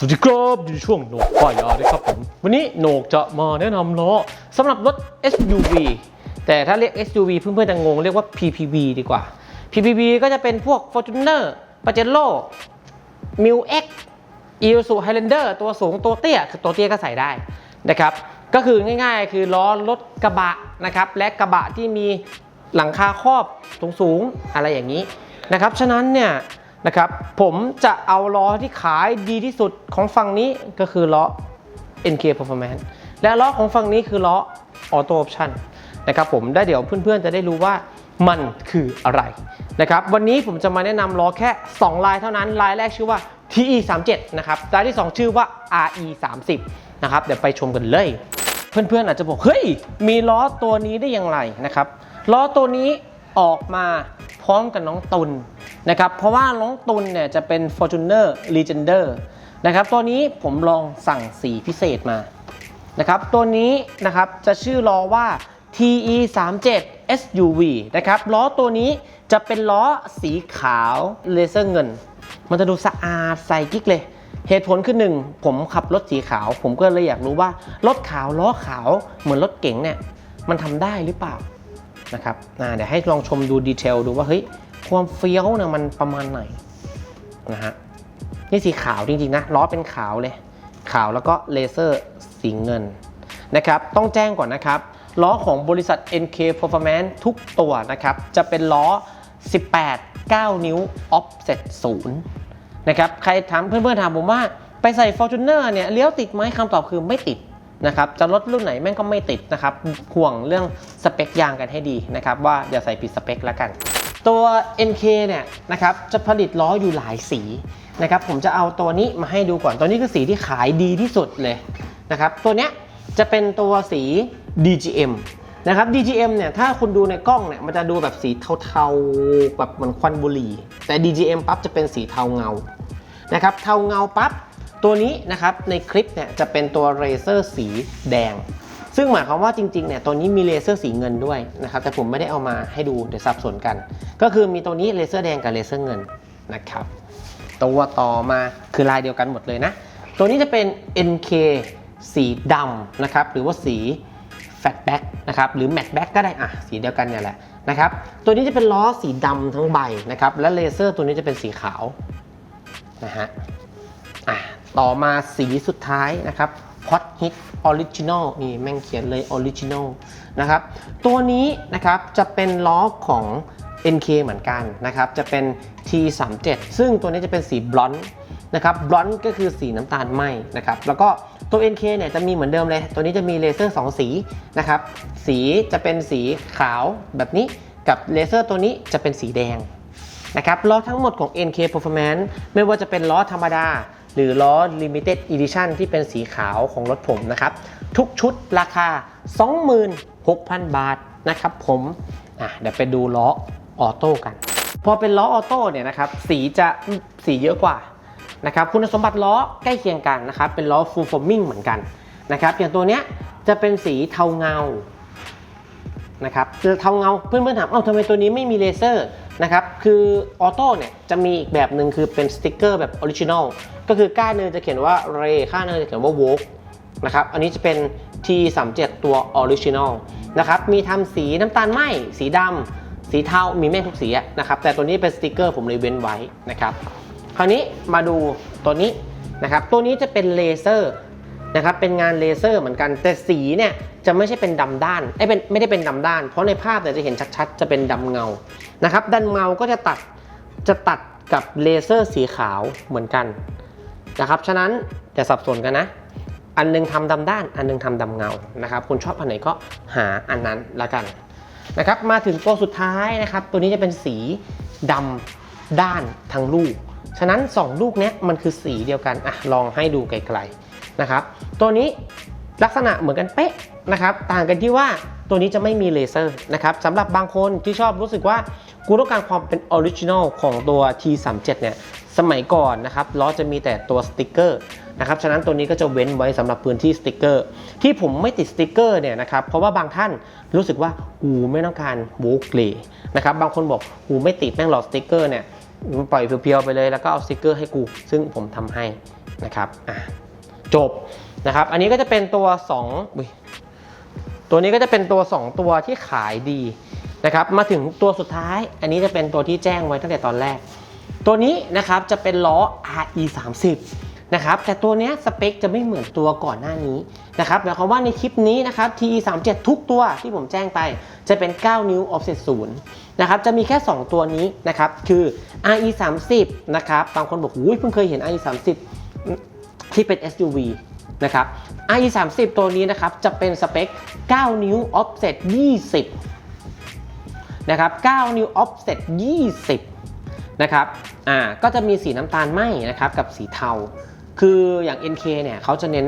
สวัสดีครับอยู่ในช่วงโหนกป้ายยาเลยครับผม วันนี้โหนกจะมาแนะนำล้อสำหรับรถ SUV แต่ถ้าเรียก SUV เพื่อนๆจะงงเรียกว่า PPV ดีกว่า PPV ก็จะเป็นพวก Fortuner Pajero m i l X i s u Highlander ตัวสูงตัวเตี้ยคือตัวเตี้ยก็ใส่ได้นะครับ ก็คือง่ายๆ คือล้อรถกระบะนะครับ และกระบะที่มีหลังคาครอบสูงๆอะไรอย่างนี้นะครับ ฉะนั้นเนี่ย นะครับผมจะเอาล้อที่ขายดีที่สุดของฝั่งนี้ก็คือล้อ NK Performance และล้อของฝั่งนี้คือล้อ Auto Option นะครับผมได้เดี๋ยวเพื่อนๆจะได้รู้ว่ามันคืออะไรนะครับวันนี้ผมจะมาแนะนำล้อแค่ 2 ลายเท่านั้นลายแรกชื่อว่า TE 3 7นะครับลายที่ 2 ชื่อว่า RE 3 0นะครับเดี๋ยวไปชมกันเลย เพื่อนๆอาจจะบอกเฮ้ยมีล้อตัวนี้ได้อย่างไรนะครับล้อตัวนี้ออกมาพร้อมกับน้องตุน นะครับเพราะว่าน้องตุนเนี่ยจะเป็น Fortuner Legender นะครับตัวนี้ผมลองสั่งสีพิเศษมานะครับตัวนี้นะครับจะชื่อล้อว่า TE 3 7 SUV นะครับล้อตัวนี้จะเป็นล้อสีขาวเลเซอร์เงิน มันจะดูสะอาดใสกิ๊กเลย เหตุผลคือหนึ่งผมขับรถสีขาว ผมก็เลยอยากรู้ว่ารถขาวล้อขาวเหมือนรถเก๋งเนี่ยมันทำได้หรือเปล่านะครับเดี๋ยวให้ลองชมดูดีเทลดูว่าเฮ้ย ความเฟี้ยวเนี่ยมันประมาณไหนนะฮะนี่สีขาวจริงๆนะล้อเป็นขาวเลย ขาวแล้วก็เลเซอร์สีเงินนะครับต้องแจ้งก่อนนะครับล้อของบริษัท NK Performance ทุกตัวนะครับจะเป็นล้อ 18 9 นิ้ว offset 0นะครับใครถามเพื่อนๆถามผมว่าไปใส่ Fortuner เนี่ยเลี้ยวติดไหมคำตอบคือไม่ติดนะครับจะรถรุ่นไหนแม่งก็ไม่ติดนะครับห่วงเรื่องสเปคยางกันให้ดีนะครับว่าอย่าใส่ผิดสเปคแล้วกัน ตัว NK เนี่ยนะครับจะผลิตล้ออยู่หลายสีนะครับผมจะเอาตัวนี้มาให้ดูก่อน ตัวนี้คือสีที่ขายดีที่สุดเลยนะครับตัวเนี้ยจะเป็นตัวสี DGM นะครับ DGM เนี่ยถ้าคุณดูในกล้องเนี่ยมันจะดูแบบสีเทาๆแบบเหมือนควันบุหรี่ แต่ DGM ปั๊บจะเป็นสีเทาเงานะครับเทาเงาปั๊บตัวนี้นะครับในคลิปเนี่ยจะเป็นตัวเรเซอร์สีแดง ซึ่งหมายความว่าจริงๆเนี่ยตัวนี้มีเลเซอร์สีเงินด้วยนะครับแต่ผมไม่ได้เอามาให้ดูเดี๋ยวสับสนกัน ก็คือมีตัวนี้เลเซอร์แดงกับเลเซอร์เงินนะครับตัวต่อมาคือลายเดียวกันหมดเลยนะ ตัวนี้จะเป็น NK สีดำนะครับหรือว่าสี Fatback นะครับหรือ Matte Black ก็ได้อะสีเดียวกันเนี่ยแหละนะครับตัวนี้จะเป็นล้อสีดำทั้งใบนะครับและเลเซอร์ตัวนี้จะเป็นสีขาวนะฮะอะต่อมาสีสุดท้ายนะครับ Hot Hit Original นี่แม่งเขียนเลย Original นะครับ ตัวนี้นะครับจะเป็นล้อของ NK เหมือนกันนะครับ จะเป็น T37 ซึ่งตัวนี้จะเป็นสีบลอนด์นะครับบลอนด์ก็คือสีน้ำตาลไหมนะครับ แล้วก็ตัว NK เนี่ยจะมีเหมือนเดิมเลย ตัวนี้จะมีเลเซอร์ 2 สีนะครับ สีจะเป็นสีขาวแบบนี้กับเลเซอร์ตัวนี้จะเป็นสีแดง นะครับล้อทั้งหมดของ NK Performance ไม่ว่าจะเป็นล้อธรรมดา หรือล้อ Limited Edition ที่เป็นสีขาวของรถผมนะครับ ทุกชุดราคา 26,000 บาทนะครับผมเดี๋ยวไปดูล้อออโต้กัน พอเป็นล้อออโต้เนี่ยนะครับสีจะสีเยอะกว่านะครับคุณสมบัติล้อใกล้เคียงกันนะครับเป็นล้อ Full Forming เหมือนกันนะครับอย่างตัวเนี้ยจะเป็นสีเทาเงานะครับเทาเงาเพื่อนๆถามเอ้าทำไมตัวนี้ไม่มีเลเซอร์ นะครับ คือออโต้เนี่ยจะมีอีกแบบหนึ่งคือเป็นสติกเกอร์แบบออริจินอลก็คือก้านหนึงจะเขียนว่าเรข้างหนึงจะเขียนว่าโวกนะครับ อันนี้จะเป็น T37 ตัวออริจินอลนะครับ มีทำสีน้ำตาลไหมสีดำสีเทา มีแม่งทุกสีนะครับ แต่ตัวนี้เป็นสติกเกอร์ผมเลยเว้นไว้นะครับ คราวนี้มาดูตัวนี้นะครับ ตัวนี้จะเป็นเลเซอร์ นะครับเป็นงานเลเซอร์เหมือนกันแต่สีเนี่ยจะไม่ใช่เป็นดำด้านไอ้เป็นไม่ได้เป็นดำด้าน เพราะในภาพเนี่ยจะเห็นชัดๆ จะเป็นดำเงานะครับดันเงาก็จะตัดจะตัดกับเลเซอร์สีขาวเหมือนกันนะครับฉะนั้นจะสับสนกันนะ อันหนึงทำดำด้าน อันหนึงทำดำเงานะครับคุณชอบอันไหนก็หาอันนั้นละกันนะครับมาถึงตัวสุดท้ายนะครับ ตัวนี้จะเป็นสีดำด้านทั้งลูก ฉะนั้น 2 ลูกเนี้ยมันคือสีเดียวกันอะลองให้ดูไกลๆ นะครับ ตัวนี้ลักษณะเหมือนกันเป๊ะนะครับ ต่างกันที่ว่าตัวนี้จะไม่มีเลเซอร์นะครับสำหรับบางคนที่ชอบรู้สึกว่ากูต้องการความเป็นออริจินอลของตัว T37 เนี่ย สมัยก่อนนะครับล้อจะมีแต่ตัวสติกเกอร์นะครับ ฉะนั้นตัวนี้ก็จะเว้นไว้สำหรับพื้นที่สติกเกอร์ ที่ผมไม่ติดสติกเกอร์เนี่ยนะครับ เพราะว่าบางท่านรู้สึกว่ากูไม่ต้องการโวกเลยนะครับ บางคนบอกกูไม่ติดแม่งหลอดสติกเกอร์เนี่ยปล่อยเพียวๆไปเลยแล้วก็เอาสติกเกอร์ให้กู ซึ่งผมทำให้นะครับอะ จบนะครับ อันนี้ก็จะเป็นตัว2อุ๊ยตัวนี้ก็จะเป็นตัว 2 ตัวที่ขายดีนะครับ มาถึงตัวสุดท้าย อันนี้จะเป็นตัวที่แจ้งไว้ตั้งแต่ตอนแรก ตัวนี้นะครับจะเป็นล้อ RE 30นะครับ แต่ตัวนี้สเปคจะไม่เหมือนตัวก่อนหน้านี้นะครับหมายความว่าในคลิปนี้นะครับ TE 37ทุกตัวที่ผมแจ้งไปจะเป็น 9 นิ้ว offset 0นะครับ จะมีแค่ 2 ตัวนี้นะครับ คือ RE 30นะครับ บางคนบอกอุ้ยเพิ่งเคยเห็น RE 30 ที่เป็น SUV นะครับ RE 30ตัวนี้นะครับ จะเป็นสเปค 9 นิ้ว offset 20 นะครับ 9 นิ้ว offset 20 นะครับ อ่า ก็จะมีสีน้ำตาลไหมนะครับ กับสีเทา คืออย่าง NK เนี่ยเขาจะเน้น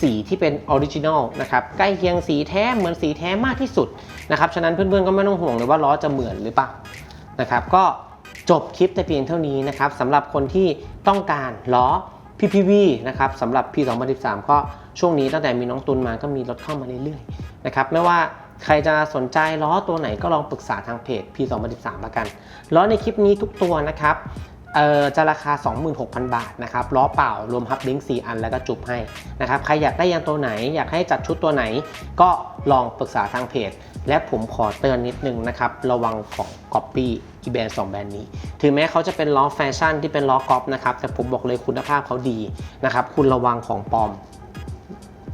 สีที่เป็นออริจินอลนะครับ ใกล้เคียงสีแท้เหมือนสีแท้มากที่สุดนะครับ ฉะนั้นเพื่อนๆ ก็ไม่ต้องห่วงเลยว่าล้อจะเหมือนหรือเปล่า นะครับ ก็จบคลิปแต่เพียงเท่านี้นะครับสำหรับคนที่ต้องการล้อ PPV นะครับสำหรับ P 2013 ก็ช่วงนี้ตั้งแต่มีน้องตุนมาก็มีรถเข้ามาเรื่อยๆนะครับไม่ว่าใครจะสนใจล้อตัวไหนก็ลองปรึกษาทางเพจ P 2013แล้วกัน ล้อในคลิปนี้ทุกตัวนะครับ เอ่อจะราคา 26,000 บาทนะครับล้อเปล่ารวมฮับลิงก์4อันแล้วก็จุบให้นะครับใครอยากได้ยางตัวไหน อยากให้จัดชุดตัวไหน ก็ลองปรึกษาทางเพจ และผมขอเตือนนิดนึงนะครับระวังของก๊อปปี้อีแบรนด์สองแบรนด์นี้ ถึงแม้เขาจะเป็นล้อแฟชั่นที่เป็นล้อก๊อปนะครับแต่ผมบอกเลยคุณภาพเขาดีนะครับคุณระวังของปลอม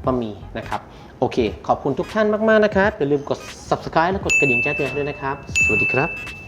มามีนะครับโอเค ขอบคุณทุกท่านมาก ๆ นะครับอย่าลืมกด subscribe และกดกระดิ่งแจ้งเตือนด้วยนะครับ สวัสดีครับ